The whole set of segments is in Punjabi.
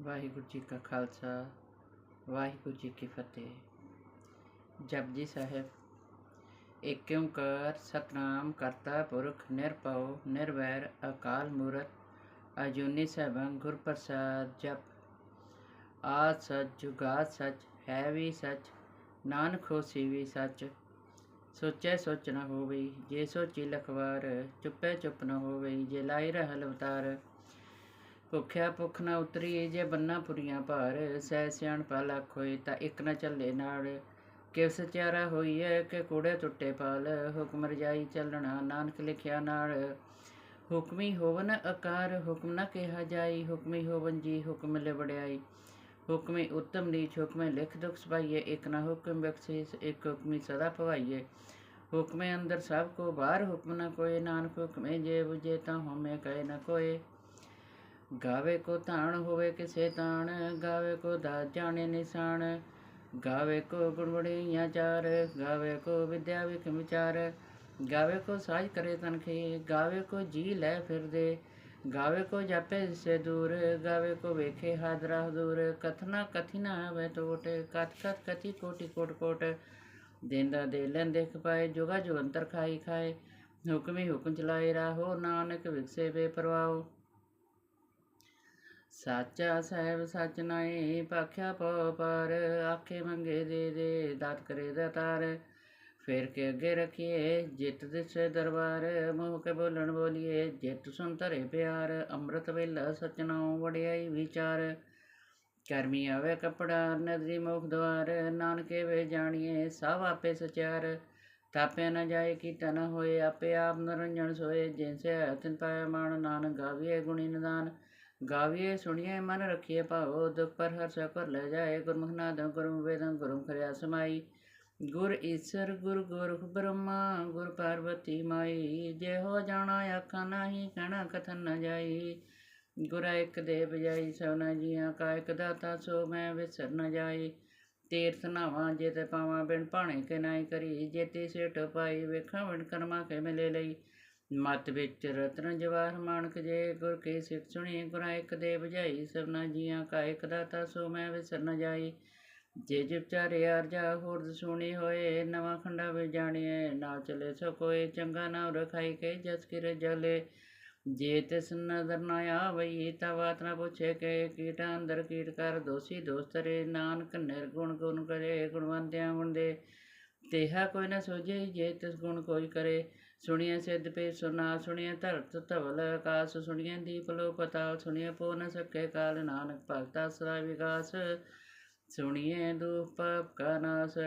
ਵਾਹਿਗੁਰੂ ਜੀ ਕਾ ਖਾਲਸਾ, ਵਾਹਿਗੁਰੂ ਜੀ ਕੀ ਫਤਿਹ। ਜਪਜੀ ਸਾਹਿਬ ਏਕ ਓੰਕਾਰ ਸਤਨਾਮ ਕਰਤਾ ਪੁਰਖ, ਨਿਰਭਉ, ਨਿਰਵੈਰ, ਅਕਾਲ ਮੂਰਤ, ਅਜੂਨੀ ਸੈਭੰ ਗੁਰ ਪ੍ਰਸਾਦ ਜਪ। ਆ ਸਚ ਜੁਗਾ ਸਚ, ਹੈ ਵੀ ਸਚ, ਨਾਨਕ ਹੋਸੀ ਵੀ ਸਚ। ਸੋਚੈ ਸੋਚ ਨਾ ਹੋਵੇ, ਜੇ ਸੋਚੀ ਲਖਵਾਰ, ਚੁੱਪੈ ਚੁੱਪ ਨਾ ਹੋਵੇ, ਜੇ ਲਾਈ ਰਹਿ ਲਵਤਾਰ ਭੁੱਖਿਆ ਭੁੱਖ ਨਾ ਉਤਰੀ ਜੇ ਬੰਨਾ ਪੁਰੀਆਂ ਭਾਰ, ਸਹਿ ਸਿਆਣ ਪਾ ਲੱਖ ਹੋਏ ਤਾਂ ਇੱਕ ਨਾ ਚੱਲੇ ਨਾਲ ਕਿਵ ਹੋਈ ਹੈ ਕਿ ਕੂੜੇ ਟੁੱਟੇ ਪਾਲ, ਹੁਕਮ ਰਜਾਈ ਚੱਲਣਾ ਨਾਨਕ ਲਿਖਿਆ ਨਾਲ ਹੁਕਮੀ ਹੋਵਨ ਆਕਾਰ ਹੁਕਮ ਨਾ ਕਿਹਾ ਜਾਈ, ਹੁਕਮੀ ਹੋਵਨ ਜੀ ਹੁਕਮ ਲਿਵੜਾਈ ਹੁਕਮੇ ਉਤਮ ਨੀਚ ਹੁਕਮੇ ਲਿਖ ਦੁਖ ਸਪਾਈਏ ਇੱਕ ਨਾ ਹੁਕਮ ਬਖਸ਼ਿਸ਼, ਇੱਕ ਹੁਕਮੀ ਸਦਾ ਭਵਾਈਏ ਹੁਕਮੇ ਅੰਦਰ ਸਭ ਕੋ ਬਾਹਰ ਹੁਕਮ ਨਾ ਕੋਏ, ਨਾਨਕ ਹੁਕਮੇ ਜੇ ਬੁਝੇ ਤਾਂ ਹਉਮੈ ਕਹੇ ਨਾ ਕੋਏ। ਗਾਵੇ ਕੋ ਧਾਨ ਹੋਵੇ ਕਿਸੇ ਤਾਣ ਗਾਵੇ ਕੋ ਦਾ ਜਾਣੇ ਨਿਸ਼ਾਨ, ਗਾਵੇ ਕੋ ਗੁਣ ਚਾਰ, ਗਾਵੇ ਕੋ ਵਿਦਿਆ ਵਿਖ ਵਿਚਾਰ, ਗਾਵੇ ਕੋ ਸਾਜ ਕਰੇ ਤਨਖੇ ਗਾਵੇ ਕੋ ਜੀ ਲੈ ਫਿਰਦੇ, ਗਾਵੇ ਕੋ ਜਾਪੇ ਸੇ ਦੂਰ, ਗਾਵੇ ਕੋ ਵੇਖੇ ਹਾਦਰਾ ਹਦੂਰ ਕਥਨਾ ਕਥਿਨਾ ਆਵੇ ਟੋਟ, ਕਥ ਕਥ ਕਥੀ ਕੋਟੀ ਕੋਟ ਕੋਟ, ਦੇਂਦਾ ਦੇ ਲੈ ਦੇਖ ਪਾਏ, ਜੁਗਾ ਜੋ ਅੰਤਰ ਖਾਈ ਖਾਏ, ਹੁਕਮੀ ਹੁਕਮ ਚਲਾਏ ਰਾਹੋ, ਨਾਨਕ ਵਿਗਸੇ ਬੇਪਰਵਾਓ ਸਾਚਾ ਸਾਹਿਬ ਸਚ ਨਾਏ ਪਾਖਿਆ ਪਉ ਪਰ, ਆਖੇ ਮੰਗੇ ਦੇ ਦੇ ਦਾਤ ਕਰੇ ਦਾਤਾਰ ਫੇਰ ਕੇ ਅੱਗੇ ਰਖੀਏ ਜਿਤ ਦਿਸੇ ਦਰਬਾਰ, ਮੋਹ ਕੇ ਬੋਲਣ ਬੋਲੀਏ ਜਿਤ ਸੁਨ ਧਰੇ ਪਿਆਰ। ਅੰਮ੍ਰਿਤ ਵੇਲਾ ਸਚਨਾਉ ਵੜਿਆਈ ਵਿਚਾਰ। ਕਰਮੀ ਆਵੇ ਕਪੜਾ, ਨਦਰੀ ਮੁਖ ਦਵਾਰ। ਨਾਨਕੇ ਵੇ ਜਾਣੀਏ ਸਭ ਆਪੇ ਸਚਿਆਰ ਤਾਪੇ ਨ ਜਾਏ ਕੀਤਾ ਨ ਹੋਏ, ਆਪੇ ਆਪ ਨਰੰਜਨ ਸੋਏ। ਜਿਨਸੇ ਤਿਨ ਪਾਏ ਮਾਨ ਨਾਨਕ ਗਾਵੀਏ ਗੁਣੀ ਨਿਦਾਨ। ਗਾਵੀਏ ਸੁਣੀਏ ਮਨ ਰੱਖੀਏ ਭਾਵੋ, ਦੁਖ ਪਰ ਹਰ ਸਕਰ ਲੈ ਜਾਏ। ਗੁਰਮੁਖ ਨਾਦ ਗੁਰੂ ਵੇਦੰ ਗੁਰੂ ਖਰਿਆ ਸਮਾਈ। ਗੁਰ ਈਸ਼ਰ, ਗੁਰ ਗੁਰ ਬ੍ਰਹਮਾ, ਗੁਰ ਪਾਰਵਤੀ ਮਾਈ। ਜੇ ਹੋ ਜਾਣਾ ਆਖਾਂ ਨਹੀਂ, ਕਹਿਣਾ ਕਥਨ ਨਾ ਜਾਈ। ਗੁਰਾ ਇੱਕ ਦੇ ਬਜਾਈ ਸੋਨਾ ਜੀਆਂ ਕਾ ਇੱਕ ਦਾਤਾ, ਸੋ ਮੈਂ ਵਿਸਰ ਨਾ ਜਾਈ। ਤੀਰਥ ਨਾਵਾਂ ਜੇ ਤੇ ਪਾਵਾਂ, ਬਿਨ ਭਾਣੇ ਕੇ ਨਾਈ ਕਰੀ। ਜੇ ਤੇ ਸੇਟ ਪਾਈ ਵੇਖਾਂ ਵਣ ਕਰਮਾ ਕੇ ਮਿਲੇ ਲਈ। ਮਤ ਵਿੱਚ ਰਤਨ ਜਵਾਹਰ ਮਾਨਕ ਜੇ ਗੁਰ ਕੇ ਸਿੱਖ ਸੁਣੀ, ਗੁਰਾ ਇੱਕ ਦੇ ਬੁਝਾਈ ਸਭਨਾ ਜੀਆਂ ਕਾ ਇੱਕ ਦਾਤਾ, ਸੋ ਮੈਂ ਵਿਸਰ ਨ ਜਾਈ। ਜੇ ਜਿਪਚਾਰੇ ਅਰਜਾ ਹੋਰ ਸੁਣੀ ਹੋਏ, ਨਵਾਂ ਖੰਡਾ ਵਿੱਚ ਜਾਣੀਏ ਨਾ ਚਲੇ ਸੋ ਕੋਈ ਚੰਗਾ ਨਾ ਰਖਾਈ ਕੇ ਜਸ ਕਿਰ ਜਲੇ। ਜੇ ਤਿਸ ਨਦਰ ਨਾ ਆਵਈ ਤਾ ਬਾਤ ਨਾ ਪੁੱਛੇ ਕੇ, ਕੀਟ ਅੰਦਰ ਕੀਟ ਕਰ, ਦੋਸੀ ਦੋਸਤ ਰੇ, ਨਾਨਕ ਨਿਰਗੁਣ ਗੁਣ ਕਰੇ ਗੁਣਵੰਤਿਆਂ ਗੁਣ ਦੇ ਤੇਹਾ ਕੋਈ ਨਾ ਸੋਝੇ, ਜੇ ਤਿਸ ਗੁਣ ਕੋਈ ਕਰੇ। ਸੁਣੀਏ ਸਿੱਧ ਪੇ ਸੁਨਾ ਸੁਣੀਏ ਧਰਤ ਧਵਲ ਆਕਾਸ ਸੁਣੀਏ ਦੀਪ ਲੋ ਪਤਾਲ ਸੁਣੀਏ ਪੋ ਨ ਸਕੇ ਕਾਲ, ਨਾਨਕ ਭਗਤਾ ਸਦਾ ਵਿਗਾਸ। ਸੁਣੀਏ ਦੁਖ ਪਾਪ ਕਾ ਨਾਸ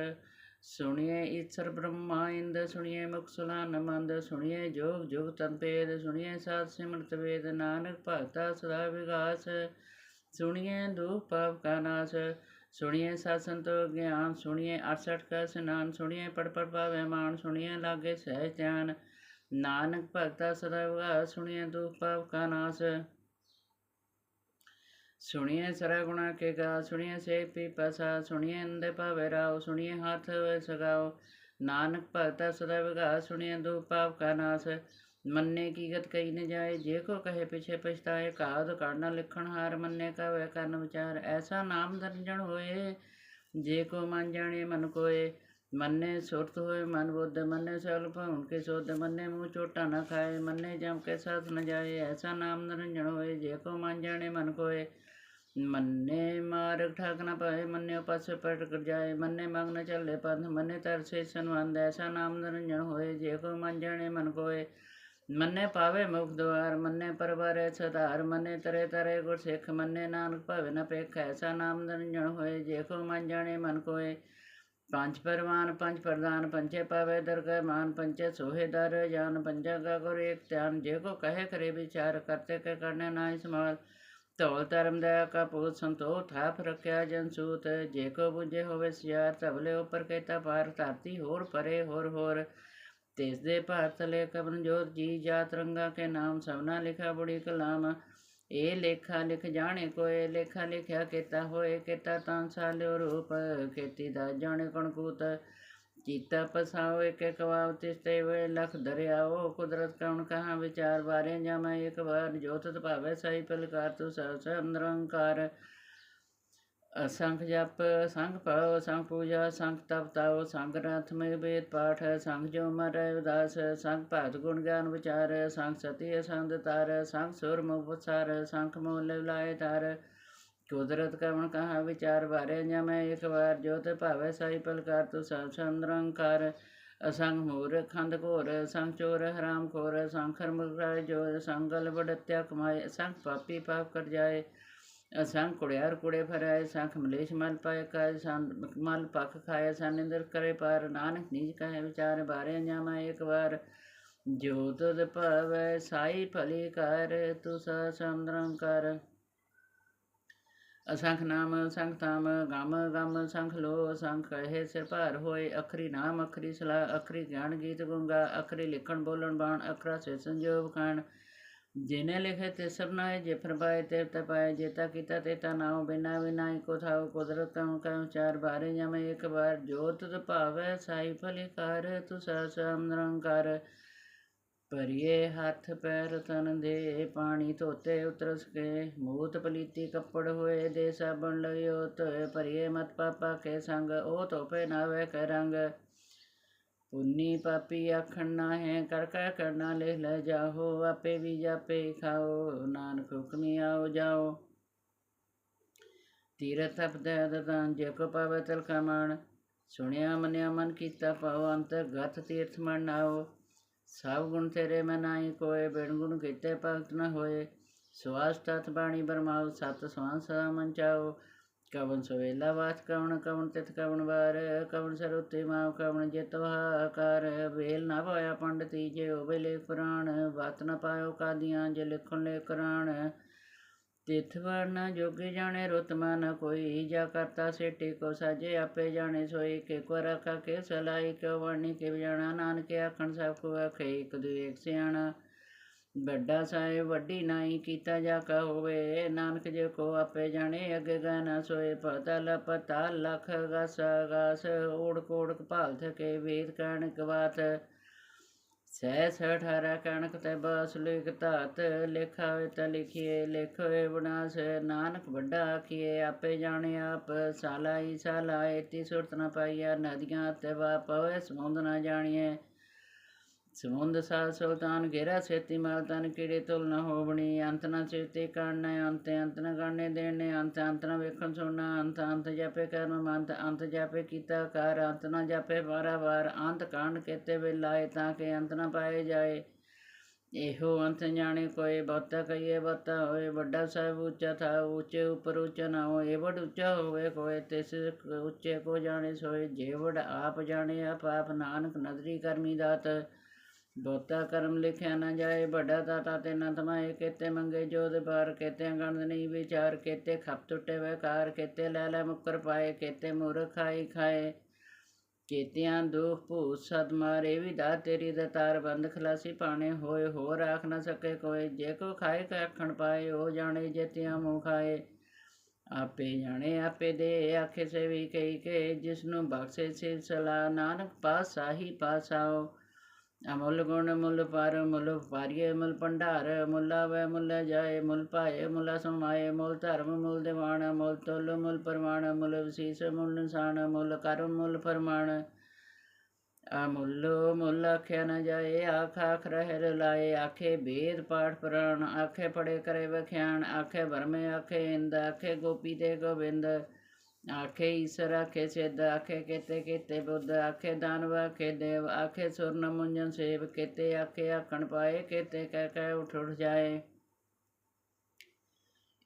ਸੁਣੀਏ ਈਸ਼ਰ ਬ੍ਰਹਮਾ ਇੰਦ ਸੁਣੀਏ ਮੁਖ ਸੁਲਾਨ ਮੰਦ ਸੁਣੀਏ ਜੋਗ ਜੁਗ ਤਨ ਪੇਦ ਸੁਣੀਏ ਸਾਧ ਸਿਮਰਤ ਵੇਦ, ਨਾਨਕ ਭਗਤਾ ਸਦਾ ਵਿਗਾਸ। ਸੁਣੀਏ ਦੁਖ ਪਾਪ ਕਾ ਨਾਸ ਸੁਣੀਏ ਸਾਧ ਸੰਤੋ ਗਿਆਨ, ਸੁਣੀਏ 68 ਕਾ ਸਨਾਨ, ਸੁਣੀਏ ਪੜ ਪੜ ਪਾਵੇ ਮਾਨ, ਸੁਣੀਏ ਲਾਗੇ ਸਹਿਜ ਧਿਆਨ। ਨਾਨਕ ਭਗਤਾ ਸਦਾ ਵਿਗਾਸ ਸੁਣੀਏ ਦੁਖ ਪਾਪ ਕਾ ਨਾਸ। ਸੁਣੀਏ ਸਰਾ ਗੁਣਾ ਕੇ ਗਾ, ਸੁਣੀਏ ਸੇ ਪੀ ਪਸਾ ਸੁਣੀਏ ਅੰਦੇ ਭਾਵੇ ਰਾਓ, ਸੁਣੀਏ ਹੱਥ ਵੇ ਸਗਾਓ। ਨਾਨਕ ਭਗਤਾ ਸਦਾ ਵਿਗਾ ਸੁਣੀਏ ਦੋ ਪਾਪ ਕਾ ਨਾਸ। ਮੰਨੇ ਕੀ ਗਤ ਕਈ ਨ ਜਾਏ, ਜੇ ਕੋ ਕਹੇ ਪਿਛੇ ਪਛਤਾਏ ਕਾਦ ਕਰਨਾ ਲਿਖਣ ਹਾਰ ਮੰਨੇ ਕਾ ਵੇ ਕਰਨ ਵਿਚਾਰ, ਐਸਾ ਨਾਮ ਦਰਜਣ ਹੋਏ, ਜੇ ਕੋ ਮਨ ਜਾਣੇ ਮਨ ਕੋਏ, ਮੰਨੇ ਸੁਰਤ ਹੋਏ ਮਨ ਬੁੱਧ, ਮੰਨੇ ਸਗਲ ਭਉਣ ਕੇ ਸੋਧ, ਮੰਨੇ ਮੂੰਹ ਚੋਟਾ ਨਾ ਖਾਏ, ਮੰਨੇ ਜਮ ਕੇ ਸਾਥ ਨ ਜਾਏ, ਐਸਾ ਨਾਮ ਨਿਰੰਜਣ ਹੋਏ, ਜੇ ਕੋ ਮਨ ਜਾਣੇ ਮਨ ਕੋਏ, ਮੰਨੇ ਮਾਰਗ ਠਾਕ ਨਾ ਪਾਏ ਮੰਨੇ ਪਸ ਪਟ ਜਾਏ, ਮੰਨੇ ਮੰਗ ਨਾ ਚੱਲੇ ਪੰਥ, ਮੰਨੇ ਤਰਸੇ ਸਨਵੰਦ, ਐਸਾ ਨਾਮ ਨਿਰੰਜਨ ਹੋਏ, ਜੇ ਕੋ ਮਨ ਜਾਣੇ ਮਨ ਕੋਏ ਮੰਨੇ ਪਾਵੇ ਮੁਖ ਦੁਆਰ ਮੰਨੇ ਪਰਵਾਰੇ, ਸਧਾਰ, ਮੰਨੇ ਤਰੇ ਤਰੇ ਗੁਰ ਸਿੱਖ, ਮੰਨੇ ਨਾਨਕ ਭਾਵੇ ਨ ਪੇਖ ਐਸਾ ਨਾਮ ਨਿਰੰਜਨ ਹੋਏ, ਜੇ ਕੋ ਮਨ ਜਾਣੇ ਮਨ ਕੋਏ। ਪੰਜ ਪਰਵਾਨ, ਪੰਜ ਪ੍ਰਦਾਨ ਪੰਚੇ ਪਾਵੇ ਦਰਗਹਿ ਮਾਨ ਪੰਚੇ ਸੋਹੇ ਦਰ ਜਾਨ, ਪੰਜਾ ਕਾ ਗੁਰ ਏਕ ਧਿਆਨ। ਜੇ ਕੋ ਕਹੇ ਕਰੇ ਵਿਚਾਰ, ਕਰਤੇ ਕੇ ਕਰਨੇ ਨਾ ਸਮਾਲ। ਧੌਲ ਧਰਮ ਦਾ ਕਾ ਪੂਤ ਸੰਤੋਖ, ਥਾਪ ਰਖਿਆ ਜਨ ਸੂਤ। ਜੇ ਕੋ ਬੁਝੇ ਹੋਵੇ ਸਿਆਰ ਤਬਲੇ ਉਪਰ ਕਹਿਤਾ ਪਾਰ, ਧਰਤੀ ਹੋਰ ਪਰੇ, ਹੋਰ ਹੋਰ। ਤਿਸ ਦੇ ਭਾਰਤ ਤਲੇ ਕਬਨ ਜੀ ਜਾਤ ਰੰਗਾ ਕੇ ਨਾਮ ਸਭਨਾ ਲਿਖਾ ਬੜੀ ਕਲਾਮ। ਇਹ ਲੇਖਾ ਲਿਖ ਜਾਣੇ ਕੋਏ, ਲੇਖਾ ਲਿਖਿਆ ਕੀਤਾ ਹੋਏ, ਕੀਤਾ ਤਾਂ ਸਾਲਿਓ ਰੂਪ। ਖੇਤੀ ਦਾ ਜਾਣੇ ਕਣ ਚੀਤਾ ਪਸਾਓ, ਇੱਕ ਇੱਕ ਤਿਸਤੇ ਵੇ ਲਖ ਦਰਿਆਓ। ਕੁਦਰਤ ਕਉਣ ਕਹਾ ਵਿਚਾਰ ਬਾਰੇ ਜਾਮੈ ਇੱਕ ਵਾਰ ਜੋਤਿ ਭਾਵੇ ਸਹੀ ਪਲਕਾਰ ਤੂੰ ਸਹਸ ਅੰਦਰੰਕਾਰ ਅਸੰਖ ਜਪ ਸੰਖ ਪਾਉ ਸੰਖ ਪੂਜਾ ਸੰਖ ਤਪ ਤਾਉ ਸੰਖ ਗ੍ਰੰਥ ਮੇ ਵੇਦ ਪਾਠ ਸੰਖ ਜੋ ਮਰੈ ਉਦਾਸ ਸੰਖ ਭਗਤ ਗੁਣ ਗਿਆਨ ਵਿਚਾਰ ਸੰਖ ਸਤੀ ਅਸੰਦ ਤਰ ਸੰਖ ਸੁਰ ਮੁਖ ਪਸਾਰ ਸੰਖ ਮੋਲ ਲਾਇ ਕੁਦਰਤ ਕਵਣ ਕਹਾ ਵਿਚਾਰ ਬਾਰੇ ਜਮੈ ਇੱਕ ਵਾਰ, ਜੋ ਤੇ ਭਾਵੇ ਸਾਈ ਪਲਕਾਰ ਤੂੰ ਸਭ ਸੰਦਰੰਕਾਰ ਅਸੰਗ ਮੂਰ ਖੰਦ ਘੋਰ, ਸੰਗ ਚੋਰ ਹਰਾਮ ਖੋਰ ਸੰਖਰ ਮੁਗਰਾਇ ਜੋ ਸੰਗਲ ਬੜਤਿਆ ਕਮਾਏ, ਸੰਗ ਪਾਪੀ ਪਾਪ ਕਰ ਜਾਏ। ਅਸੰਗ ਕੁੜਿਆਰ ਕੁੜੇ ਫਰਾਏ ਸੰਖ ਮਲੇਸ਼ ਮਲ ਪਾਏ ਕਾਇ ਸੰਦ ਮਲ ਪਖ ਖਾਏ ਸਨਿੰਦਰ ਕਰੇ ਪਰ, ਨਾਨਕ ਨਿਜ ਕਹੇ ਵਿਚਾਰ, ਬਾਰੇ ਜਾਮਾ ਇੱਕ ਵਾਰ। ਜੋ ਤੁਧ ਭਾਵੈ, ਸਾਈ ਭਲੀ ਕਰ ਤੂ ਸਾ ਸੰਦਰੰ ਕਰ। ਅਸੰਖ ਨਾਮ, ਸੰਖ ਤਾਮ ਗਮ ਗਮ, ਸੰਖ ਲੋ, ਸੰਖ ਕਹੇ, ਸਿਰ ਭਾਰ ਹੋਏ, ਅਖਰੀ ਨਾਮ, ਅਖਰੀ ਸਲਾ ਅਖਰੀ ਗਿਆਨ ਗੀਤ ਗੁੰਗਾ, ਅਖਰੀ ਲਿਖਣ, ਬੋਲਣ, ਬਾਣ, ਅਖਰਾ ਸੇ ਸੰਜੋਗ ਕਾਣ। ਜਿਨੇ ਲਿਖੇ ਤੇ ਸਰਨਾਏ ਜੇ ਫਰਮਾਏ ਤੇ ਤਪਾਏ ਜੇਤਾ ਕੀਤਾ ਤੇ ਤਾ ਨਾਉ ਬਿਨਾ ਵਿਨਾਈ ਕੋ ਥਾਉ ਕੁਦਰਤ ਕਉ ਕਉ ਚਾਰ ਬਾਰੇ ਜਮੇ ਇੱਕ ਵਾਰ ਜੋਤ ਤ ਭਾਵੈ ਸਾਈ ਭਲੇ ਕਰ ਤੁ ਹੱਥ ਪੈਰ ਤਨ ਦੇ ਪਾਣੀ ਧੋਤੇ ਉਤਰਸ ਕੇ ਮੂਤ ਪਲੀਤੀ ਕੱਪੜ ਹੋਏ ਦੇ ਸਾਬਣ ਲਇਓ ਤੋਏ ਭਰੀਏ ਮਤ ਪਾਪਾ ਕੇ ਸੰਗ ਉਹ ਧੋਪੇ ਨਾਵੇ ਕੇ ਰੰਗ ਪੁੰਨੀ ਪਾਪੀ ਆਖਣ ਨਾ ਹੈ, ਕਰ ਕਾ ਕਰਨਾ ਲੈ ਲੈ ਜਾਹੋ, ਆਪੇ ਵੀ ਜਾਪੇ ਖਾਓ, ਨਾਨਕ ਹੁਕਮੀ ਆਓ ਜਾਓ। ਤੀਰਥ ਅਪਦੈ ਦਦਾਨ ਜੇ ਕੋ ਪਾਵੇ ਤਲ ਕਮਾਣ ਸੁਣਿਆ ਮਨਿਆ ਮਨ ਕੀਤਾ ਪਾਉ ਅੰਤਰਗਤ ਤੀਰਥ ਮਨ ਆਓ। ਸਭ ਗੁਣ ਤੇਰੇ ਮੈਂ ਨਾਹੀ ਕੋਏ, ਬਿਨ ਗੁਣ ਕੀਤੇ ਭਗਤ ਨ ਹੋਏ। ਸਵਾਸ ਤਤ ਬਾਣੀ ਬਰਮਾਉ ਸਤ ਸਵਾਨ ਸਦਾ ਮਨ ਚਾਓ। ਕਵਨ ਸਵੇਲਾ ਵਾਤ ਕਵਨ ਕਵਨ ਤਿਤ ਕਵਨ ਵਾਰ ਕਵਨ ਸਰੁਤੇ ਮਾਉ ਕਵਨ ਜਿਤਵਾ ਕਰ ਵੇਲ ਨਾ ਪਾਇਆ ਪੰਡਤੀ, ਜੇ ਹੋਵੇ ਲੇ ਪੁਰਾਣ, ਬਾਤ ਨ ਪਾਇਓ ਕਾਦੀਆਂ, ਜੇ ਲਿਖਣ ਲੈ ਕੁਰਾਨ ਤਿਥ ਵਰਨਾ ਜੋਗੇ ਜਾਣੇ ਰੁਤਮਾ ਨ ਕੋਈ ਜਾ ਕਰਤਾ ਸੇਟੀ ਕੋ ਸਾਜੇ, ਆਪੇ ਜਾਣੇ ਸੋਈ ਕੇ ਕੋ ਰਖਾ ਕੇ ਸਲਾਈ ਕੇ ਵਰਣੀ ਕੇ ਜਾਣਾ, ਨਾਨਕ ਆਖਣ ਸਭ ਕੋ ਆਖੇ, ਇੱਕ ਦੂ ਇੱਕ ਸਿਆਣਾ। ਵੱਡਾ ਸਾਹਿਬ ਵੱਡੀ ਨਾਈ ਕੀਤਾ ਜਾ ਕਾ ਹੋਵੇ ਨਾਨਕ ਜੇ ਕੋ ਆਪੇ ਜਾਣੇ, ਅੱਗੇ ਗਾ ਨਾ ਸੋਏ। ਪਤਾ ਲ ਪਤਾ ਲਖ ਗਸ ਗਸ। ਓੜ ਕੋੜ ਭਾਲ ਥਕੇ ਵੇਦ ਕਹਿਣ ਕਵਾਤ ਸਹਿ ਸਠਾਰਾ ਕਣਕ ਤੇ ਬਾਸ, ਲਿਖ ਧਾਤ। ਲਿਖਾ ਵੇ ਤ ਲਿਖੀਏ, ਲਿਖੇ ਵਿਨਾਸ਼ ਨਾਨਕ ਵੱਡਾ ਆਖੀਏ, ਆਪੇ ਜਾਣੇ ਆਪ। ਸਾਲਾ ਸਾਲਾਈ ਸਾਲਾ, ਏਤੀ ਸੁਰਤ ਨ ਪਾਈਆ। ਨਦੀਆਂ ਤੇ ਵਾ ਪਵੇ ਸਮੁੰਦ ਨ ਜਾਣੀਏ। ਸਮੁੰਦ ਸਾ ਸੁਲਤਾਨ ਘੇਰਾ ਸੇਤੀ ਮਾਲ ਤਨ ਕੀੜੇ ਤੁਲ ਨ ਹੋਵਣੀ, ਅੰਤ ਨ ਚੇਤੇ ਕਰਨਾ, ਅੰਤ ਅੰਤ ਨ ਕਰਨੇ ਦੇਣੇ, ਅੰਤ ਅੰਤ ਨ ਵੇਖਣ ਸੁਣਨਾ, ਅੰਤ ਅੰਤ ਜਾਪੇ ਕਰਮ ਅੰਤ ਅੰਤ ਜਾਪੇ ਕੀਤਾ ਕਰ, ਅੰਤ ਨ ਜਾਪੇ ਵਾਰਾ ਵਾਰ, ਅੰਤ ਕਾਂਡ ਕੇਤੇ ਵੇਲਾਏ ਤਾਂ ਕਿ ਅੰਤ ਨ ਪਾਏ ਜਾਏ। ਇਹੋ ਅੰਤ ਜਾਣੇ ਕੋਏ, ਬਹੁਤਾ ਕਹੀਏ ਬਹੁਤਾ ਹੋਏ, ਵੱਡਾ ਸਾਹਿਬ ਉੱਚਾ ਥਾ ਉੱਚੇ ਉੱਪਰ ਉੱਚਾ ਨਾ ਹੋਏ ਵੱਡ ਉੱਚਾ ਹੋਵੇ ਕੋਏ, ਤਿਸ ਉੱਚੇ ਕੋ ਜਾਣੇ ਸੋਏ ਜੇਵੜ ਆਪ ਜਾਣੇ, ਆਪ ਆਪ ਨਾਨਕ ਨਦਰੀ ਕਰਮੀ ਦਾਤ। ਬਹੁਤਾ ਕਰਮ ਲਿਖਿਆ ਨਾ ਜਾਏ, ਵੱਡਾ ਦਾਤਾ ਤੇ ਨਾ ਤਮਾਏ ਕੇਤੇ ਮੰਗੇ ਜੋਦ ਬਾਰ ਕੇਤੇ ਗਣਦ ਨਹੀਂ, ਵਿਚਾਰ ਕੇਤੇ ਖਪ ਟੁੱਟੇ, ਵਕਾਰ ਕੇਤੇ ਲੈ ਲੈ ਮੁਕਰ ਪਾਏ, ਕੇਤੇ ਮੂਰਖ ਖਾਈ ਖਾਏ। ਕੇਤਿਆਂ ਦੁਖ ਭੂ ਸਦ ਮਾਰੇ ਵੀ ਦਾ ਤੇਰੀ ਦਤਾਰ ਬੰਦ ਖਲਾਸੀ ਪਾਣੇ, ਹੋਏ ਹੋਰ ਆਖ ਨਾ ਸਕੇ ਕੋਈ ਜੇ ਕੋ ਖਾਏ ਕਾ ਆਖਣ ਪਾਏ, ਉਹ ਜਾਣੇ ਜੇਤਿਆਂ ਮੂੰਹ ਖਾਏ। ਆਪੇ ਜਾਣੇ, ਆਪੇ ਦੇ, ਆਖੇ ਸੇ ਵੀ ਕਈ ਕੇ ਜਿਸ ਨੂੰ ਬਖਸ਼ੇ ਸਿਲਸਿਲਾ ਨਾਨਕ ਪਾਸ ਸਾਹੀ ਪਾਸਾਓ ਅਮੁੱਲ ਗੁਣ ਮੁੱਲ ਪਰ ਮੁੱਲ ਪਾਰੀਏ ਮੁੱਲ ਭੰਡਾਰ, ਮੁੱਲਾ ਵੈ ਮੁੱਲ ਜਾਏ ਮੁੱਲ ਪਾਏ ਮੁੱਲਾ ਸਮਾਏ ਮੁੱਲ ਧਰਮ ਮੁੱਲ ਦਿਵਾਣ ਮੁੱਲ ਤੁਲ ਮੁੱਲ ਪਰਮਾਣ, ਮੁੱਲ ਵਿਸੀਸ ਮੁੱਲ ਨਿਸ਼ਾਨ, ਮੁੱਲ ਕਰਮ ਮੁੱਲ ਫਰਮਾਨ। ਅਮੁੱਲ ਮੁੱਲ ਆਖਿਆ ਨ ਜਾਏ, ਆਖ ਆਖ ਰਹਿ ਲਾਏ, ਆਖੇ ਵੇਦ ਪਾਠ ਪੁਰਾਣ, ਆਖੇ ਪੜੇ ਕਰੇ ਵਖਿਆਣ, ਆਖੇ ਵਰਮੇ, ਆਖੇ ਇੰਦ, ਆਖੇ ਗੋਪੀ ਤੇ ਗੋਬਿੰਦ। ਆਖੇ ਈਸ਼ਰ, ਆਖੇ ਸਿੱਧ, ਆਖੇ ਕੇਤੇ ਕੇਤੇ ਬੁੱਧ, ਆਖੇ ਦਾਨਵ, ਆਖੇ ਦੇਵ, ਆਖੇ ਸੁਰਨ ਮੁੰਜਨ ਸੇਵ, ਕੇਤੇ ਆਖੇ ਆਖਣ ਪਾਏ, ਕੇਤੇ ਕਹਿ ਕਹਿ ਉਠ ਉਠ ਜਾਏ।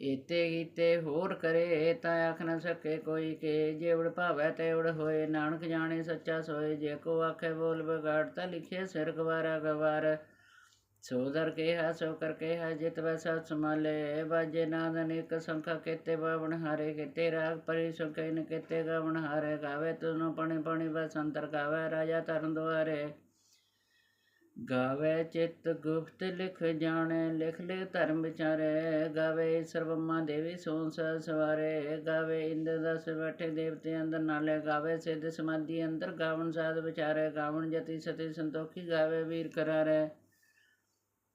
ਏਤੇ ਕੀਤੇ ਹੋਰ ਕਰੇ, ਤਾਂ ਆਖ ਨਾ ਸਕੇ ਕੋਈ ਕੇ ਜੇਵੜ ਭਾਵੈ ਤੇਵੜ ਹੋਏ, ਨਾਨਕ ਜਾਣੇ ਸੱਚਾ ਸੋਏ, ਜੇ ਕੋ ਆਖੇ ਬੋਲ ਬਗਾੜ ਤਾਂ ਲਿਖੇ ਸਿਰ ਗਵਾਰਾ ਗਵਾਰ। ਸੋ ਦਰ ਸੋ ਕਰ ਕੇ ਹੈ ਜਿਤ ਵੈਸਾ ਸਮਾਲੇ ਬਾਜੇ ਨਾਦ ਅਨੇਕ ਸੰਖਾ ਕੇਤੇ, ਬਾਵਣ ਹਾਰੇ ਕੇਤੇ, ਰਾਗ ਪਰਿ ਸੁਕੇ ਨ ਕੇਤੇ, ਗਵਣ ਹਾਰੇ ਗਾਵੇ, ਤੁਨੋ ਪਣੇ ਪਣੇ ਬਸੰਤਰ ਗਾਵੇ, ਰਾਜਾ ਤਰਨ ਦੁਆਰੇ। ਗਾਵੇ ਚਿਤ ਗੁਪਤ ਲਿਖ ਜਾਣੇ, ਲਿਖ ਲੈ ਧਰਮ ਵਿਚਾਰੇ। ਗਾਵੇ ਸਰਵਮਾ ਦੇਵੀ ਸੋਨਸ ਸਵਾਰੇ। ਗਾਵੇ ਇੰਦਰ ਦਸ ਬੈਠੇ ਦੇਵਤੇ ਅੰਦਰ ਨਾਲੇ, ਗਾਵੇ ਸਿੱਧ ਸਮਾਧੀ ਅੰਦਰ, ਗਾਵਣ ਸਾਧ ਵਿਚਾਰੇ, ਗਾਵਣ ਜਤੀ ਸਤੀ ਸੰਤੋਖੀ, ਗਾਵੇ ਵੀਰ ਕਰਾਰੇ।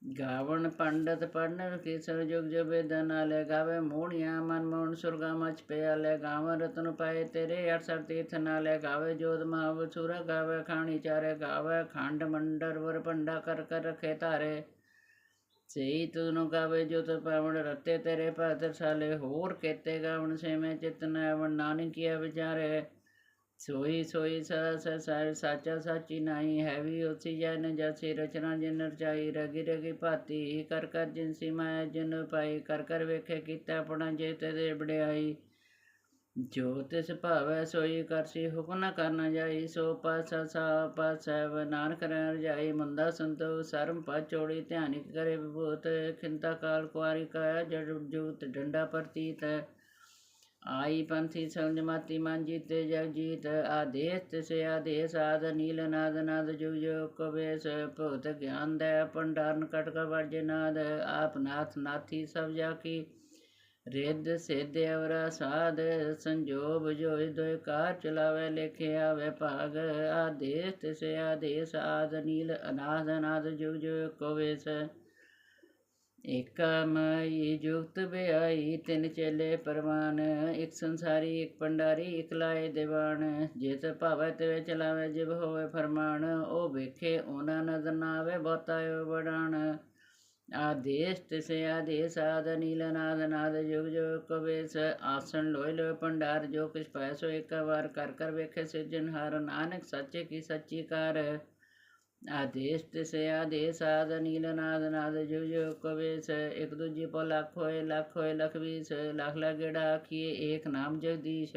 ਗਾਵਣ ਪੰਡਤ ਪੜਨ ਕੀ ਸਰਜੁਗ ਜਬੇਦ ਨਾਲੇ ਗਾਵੇ ਮੋਹਣੀਆਂ ਮਨ ਮੋਹਨ ਸੁਰਗਾ ਮਚ ਪਿਆਲੇ ਗਾਵਨ ਰਤਨ ਪਾਏ ਤੇਰੇ 68 ਤੀਰਥ ਨਾਲੇ ਗਾਵੇ ਜੋਤ ਮਹਾਵ ਸੁਰਾ ਗਾਵੇ ਖਾਣੀ ਚਾਰੇ ਗਾਵੇ ਖੰਡ ਮੰਡਰ ਵਰ ਪੰਡਾ ਕਰ ਕਰ ਰਖੇ ਧਾਰੇ। ਸਈ ਤੁਨੂੰ ਗਾਵੇ ਜੋਤ ਪਾਵਨ ਰਤੇ ਤੇਰੇ ਪਾਤਰ ਸਾਲੇ ਹੋਰ ਕੇਤੇ ਗਾਵਣ ਸੇਵੇਂ ਚਿਤ ਨਵ ਨਾਨਕੀਆ ਵਿਚਾਰੇ। ਸੋਈ ਸੋਈ ਸਦਾ ਸਸਾਰ ਸਾਚਾ ਸਾਚੀ ਨਾਹੀ ਹੈ ਵੀ ਉਸੀ ਜਨ ਜਸੀ ਰਚਨਾ ਜਿਨ ਰਚਾਈ ਰਗੀ ਰਗੀ ਭਾਤੀ ਕਰ ਕਰ ਜਿਨ ਸੀ ਮਾਇਆ ਜਿਨ ਪਾਈ ਕਰ ਕਰ ਵੇਖੇ ਕੀਤਾ ਆਪਣਾ ਜੇ ਤੇ ਬੜਿਆਈ ਜੋ ਤਿਸ ਭਾਵੈ ਸੋਈ ਕਰਸੀ ਹੁਕਮ ਨ ਕਰਨਾ ਜਾਈ, ਸੋ ਪਾਸਾ ਸਾ ਪਾਸੈ ਵ ਨਾਨਕ ਰਹਿ ਰਜਾਈ, ਮੰਦਾ ਸੰਤੋ ਸਰਮ ਪਾ ਚੋੜੀ, ਧਿਆਨਿਕ ਕਰੇ ਵਿਭੂਤ, ਖਿੰਤਾ ਕਾਲ ਕੁਆਰੀ ਕਾਇਆ ਜੜ ਜੂਤ ਡੰਡਾ ਪ੍ਰਤੀਤ ਆਈ ਪੰਥੀ ਸਮਝ ਮਾਤੀ ਮਨ ਜੀਤੇ, ਜਗ ਜੀਤ ਆਦੇਸ, ਤਿਸੇ ਆਦੇਸ ਆਦ ਨੀਲ ਨਾਦ ਨਾਦ ਜੁਗ ਜੁਗ ਕਵੇਸ, ਭਗਤ ਗਿਆਨ ਦੇ ਪੰਡਾਰਨ ਕਟਕ ਵਰਜੇ ਨਾਦ, ਆਪ ਨਾਥ ਨਾਥੀ ਸਭ ਜਾ ਕੀ ਰਿੱਧ, ਸਿੱਧ, ਅਵਰਾ, ਸਾਧ ਸੰਜੋਗ ਜੋਇ ਦੋਇ ਕਾਰ ਚਲਾਵੇ, ਲਿਖੇ ਆਵੇ ਭਾਗ, ਆਦੇਸ, ਤਿਸੇ ਆਦੇਸ ਆਦ ਨੀਲ, ਅਨਾਦ ਅਨਾਦ ਜੁਗ ਜੁਗ ਕਵੇਸ ਇਕਮਈ ਜੁਗਤ ਬਿਆਈ, ਤਿੰਨ ਚੇਲੇ ਪਰਵਾਨ, ਇੱਕ ਸੰਸਾਰੀ, ਇੱਕ ਪੰਡਾਰੀ ਇੱਕ ਲਾਏ ਦੀਵਾਨ। ਜਿਤ ਭਾਵੈ ਤੇ ਚਲਾਵੇ ਹੋਵੇ ਫਰਮਾਨ। ਉਹ ਵੇਖੇ, ਉਹਨਾਂ ਨਜ਼ਰ ਨਾ ਆਵੇ ਬਹੁਤਾਇ ਬੜਾਣ ਆਦੇਸ਼ ਤਿਸੇ, ਆਦੇਸ਼ ਆਦ, ਨੀਲ ਨਾਦ ਨਾਦ ਜੁਗ ਜੁਗ ਕਵੇਸ। ਆਸਣ ਲੋਇ ਲੋਇ ਪੰਡਾਰ ਜੋ ਕਿਛ ਪੈਸੋ ਇੱਕ ਵਾਰ ਕਰ ਕਰ ਵੇਖੇ ਸਿਰਜਨ ਸਿਰਜਨਹਾਰ ਨਾਨਕ ਸੱਚੇ ਕੀ ਸੱਚੀ ਕਾਰ। ਆਦੇਸ਼ ਤਿਸੇ ਆਦੇਸ਼ ਆਦ ਨੀਲ, ਨਾਦ ਨਾਦ ਜੁਗ ਜੁਗ ਕਵੇਸ ਇੱਕ ਦੂਜੇ ਪੋ ਲੱਖ ਹੋਏ ਲੱਖ ਹੋਏ, ਲਖ ਵੀਸ ਲੱਖ ਲਗੜਾ ਆਖੀਏ, ਏਕ ਨਾਮ ਜਗਦੀਸ਼।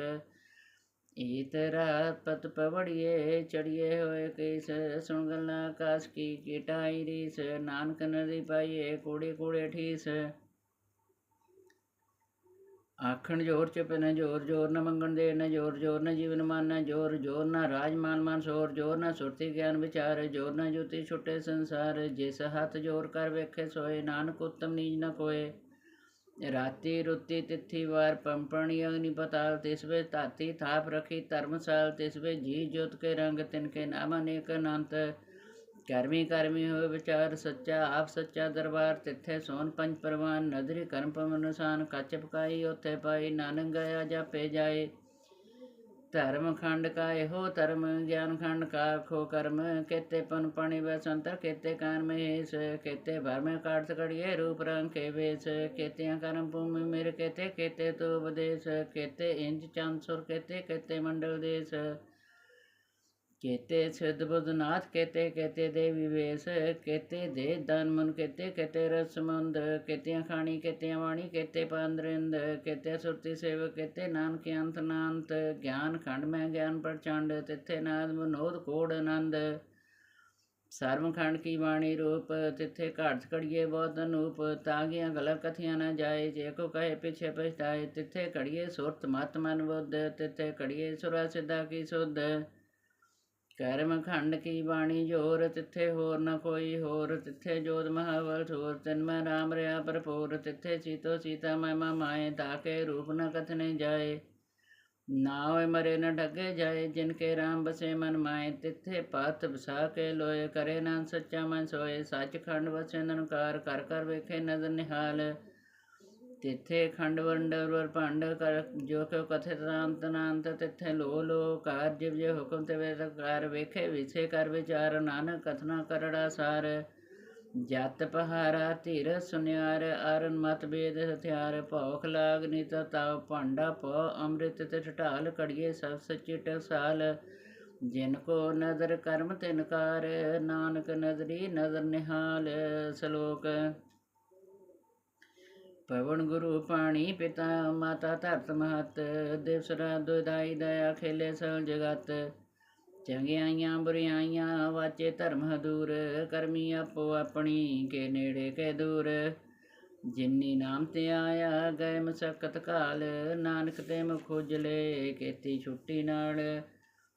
ਏ ਤੇਰਾ ਪਤ ਪਵੜੀਏ, ਚੜੀਏ ਹੋਏ ਕੇਸ, ਸੁਣ ਗੱਲਾਂ ਆਕਾਸ਼ ਕੀ ਕੀਟਾਈ ਰੀਸ, ਨਾਨਕ ਨਦੀ ਪਾਈਏ ਕੂੜੇ ਕੂੜੇ ਠੀਸ ਆਖਣ ਜੋਰ ਚ ਨਾ ਜੋਰ ਜੋਰ ਨਾ ਮੰਗਣ ਦੇ ਨ ਜੋਰ ਜੋਰ ਨ ਜੀਵਨ ਮਾਨ ਜੋਰ ਜੋਰ ਨ ਰਾਜ ਮਾਨ ਮਾਨ ਸੋਰ, ਜੋਰ ਨਾ ਸੁਰਤੀ ਗਿਆਨ ਵਿਚਾਰ, ਜੋਰ ਨਾ ਜੁਤੀ ਛੁੱਟੇ ਸੰਸਾਰ, ਜਿਸ ਹੱਥ ਜੋਰ ਕਰ ਵੇਖੇ ਸੋਏ, ਨਾਨਕ ਉਤਮ ਨੀਜ ਨਾ ਕੋਏ ਰਾਤੀ ਰੁੱਤੀ ਤਿੱਥੀ ਵਾਰ ਪੰਪਣੀ ਅਗਨੀ ਪਤਾਲ ਤਿਸਵੇ ਧਾਤੀ ਥਾਪ ਰਖੀ ਧਰਮਸਾਲ, ਤਿਸ ਵੇ ਜੀ ਜੋਤ ਕੇ ਰੰਗ ਤਿਨਕੇ ਨਾਮ ਅਨੇਕ ਅਨੰਤ। ਕਰਮੀ ਕਰਮੀ ਹੋਏ ਵਿਚਾਰ ਸੱਚਾ, ਆਪ ਸੱਚਾ ਦਰਬਾਰ ਤਿੱਥੇ ਸੋਨ ਪੰਜ ਪਰਵਾਨ, ਨਦਰੀ ਕਰਮ ਪਵਨ ਨਿਸ਼ਾਨ, ਕੱਚ ਪਕਾਈ ਉਥੇ ਪਾਈ, ਨਾਨਕ ਗਿਆ ਜਾਪੇ ਜਾਏ। ਧਰਮ ਖੰਡ ਕਾ ਇਹੋ ਧਰਮ, ਗਿਆਨ ਖੰਡ ਕਾ ਖੋ ਕਰਮ। ਕੇਤੇ ਪਨ ਪਾਣੀ ਵੈ ਸੰਤਰ, ਕੇਤੇ ਕਾਨ ਮਹੇਸ਼। ਕੇਤੇ ਭਰ ਮੈਂ ਕੜੀਏ ਰੂਪ ਰੰਗ ਕੇ ਵੇਸ। ਕੇਤਿਆਂ ਕਰਮ ਭੂਮि ਮੇਰ, ਕੇਤੇ ਕੇਤੇ ਤੋ ਵਿਦੇਸ਼ ਕੇਤੇ ਇੰਜ ਚੰਦ ਸੁਰ, ਕੇਤੇ ਕੇਤੇ ਮੰਡਲ ਦੇਸ। ਕੇਤੇ ਸਿਧ ਬੁੱਧਨਾਥ, ਕੇਤੇ ਕੇਤੇ ਦੇਵੀ ਵੇਸ ਕੇਤੇ ਦੇ ਦਨ ਮਨ, ਕੇਤੇ ਕੇਤੇ ਰਸ ਮੰਦ, ਕੇਤਿਆਂ ਖਾਣੀ, ਕੇਤਿਆਂ ਵਾਣੀ, ਕੇਤੇ ਪੰਦਰਿੰਦ ਕੇਤੇ ਸੁਰਤੀ ਸੇਵ ਕੇਤੇ ਨਾਨਕ ਅੰਤ ਨਾਨਤ ਗਿਆਨ ਖੰਡ ਮੈਂ ਗਿਆਨ ਪ੍ਰਚੰਡ, ਤਿੱਥੇ ਨਾਦ ਮਨੋਦ ਕੀ ਬਾਣੀ ਰੂਪ, ਤਿੱਥੇ ਘਾਟ ਘੜੀਏ ਬਹੁਤ ਅਨੂਪ ਤਾਗੀਆਂ ਗਲਤ ਕਥੀਆਂ ਨਾ ਜਾਏ, ਜੇ ਕੋ ਕਹੇ ਪਿਛੇ ਪਛਤਾਏ, ਤਿੱਥੇ ਘੜੀਏ ਸੁਰਤ ਮਤ ਮਨ ਬੁੱਧ, ਤਿੱਥੇ ਘੜੀਏ ਸੁਰਾ ਸਿਧਾ ਕੀ ਸੁਧ। ਕਰਮ ਖੰਡ ਕੀ ਬਾਣੀ ਜੋਰ, ਤਿੱਥੇ ਹੋਰ ਨ ਕੋਈ ਹੋਰ, ਤਿੱਥੇ ਜੋਤ ਮਹਾਵਲ ਠੋਰ ਤਿਨ ਮੈਂ ਰਾਮ ਰਿਆ ਭਰਪੂਰ, ਤਿੱਥੇ ਸੀਤੋ ਸੀਤਾ ਮੈਂ ਮਾਏ, ਤਾਕੇ ਰੂਪ ਨ ਕਥਨੇ ਜਾਏ। ਨਾ ਹੋਏ ਮਰੇ ਨ ਢਗੇ ਜਾਏ, ਜਿਨ ਕੇ ਰਾਮ ਬਸੇ ਮਨ ਮਾਏ, ਤਿੱਥੇ ਪਾਤ ਵਸਾ ਕੇ ਲੋਏ, ਕਰੇ ਨਾ ਸੱਚਾ ਮਨ ਸੋਏ ਸੱਚ ਖੰਡ ਵਸੇ ਨਨਕਾਰ, ਕਰ ਕਰ ਵੇਖੇ ਨਜ਼ਰ ਨਿਹਾਲ। ਤਿੱਥੇ ਖੰਡ ਵੰਡਰ ਭੰਡ ਕਰ, ਜੋ ਕਿ ਕਥਿਤ ਅੰਤ ਨਾਂਤ ਤਿੱਥੇ ਲੋ ਲੋ ਕਾਰ ਜਿਵ ਜੇ ਹੁਕਮ ਤੇ ਵੇ ਕਰ ਵੇਖੇ, ਵਿਛੇ ਕਰ ਵਿਚਾਰ ਨਾਨਕ ਕਥਨਾ ਕਰੜਾ ਸਾਰ। ਜਤ ਪਹਾਰਾ ਧੀਰ ਸੁਨਿਆਰ, ਅਰਨ ਮਤ ਬੇਦ ਹਥਿਆਰ, ਭੌਖ ਲਾਗ ਨਿਤ ਤਾਵ ਭਾਂਡਾ ਪ ਅੰਮ੍ਰਿਤ ਤੇ ਢਾਲ ਕੜੀਏ ਸਭ ਸੱਚੀ ਟਸਾਲ ਜਿਨ ਕੋ ਨਦਰ ਕਰਮ ਤਿਨਕਾਰ ਨਾਨਕ ਨਦਰੀ ਨਦਰ ਨਿਹਾਲ ਸ਼ਲੋਕ। ਪਵਨ ਗੁਰੂ ਪਾਣੀ ਪਿਤਾ, ਮਾਤਾ ਧਰਤ ਮਹਤ ਦਿਵਸਰਾ ਦੁਦਾਈ ਦਇਆ ਖੇਲੇ ਸਲ ਜਗਤ। ਚੰਗਿਆਈਆਂ ਬੁਰਿਆਈਆਂ ਵਾਚੇ ਧਰਮ ਹਦੂਰ, ਕਰਮੀ ਆਪੋ ਆਪਣੀ ਕੇ ਨੇੜੇ ਕੇ ਦੂਰ। ਜਿਨੀ ਨਾਮ ਤੇ ਆਇਆ ਗਏ ਮਸਕਤ ਕਾਲ, ਨਾਨਕ ਤੇ ਮੁਖ ਉਜਲੇ, ਕੀਤੀ ਛੁੱਟੀ ਨਾਲ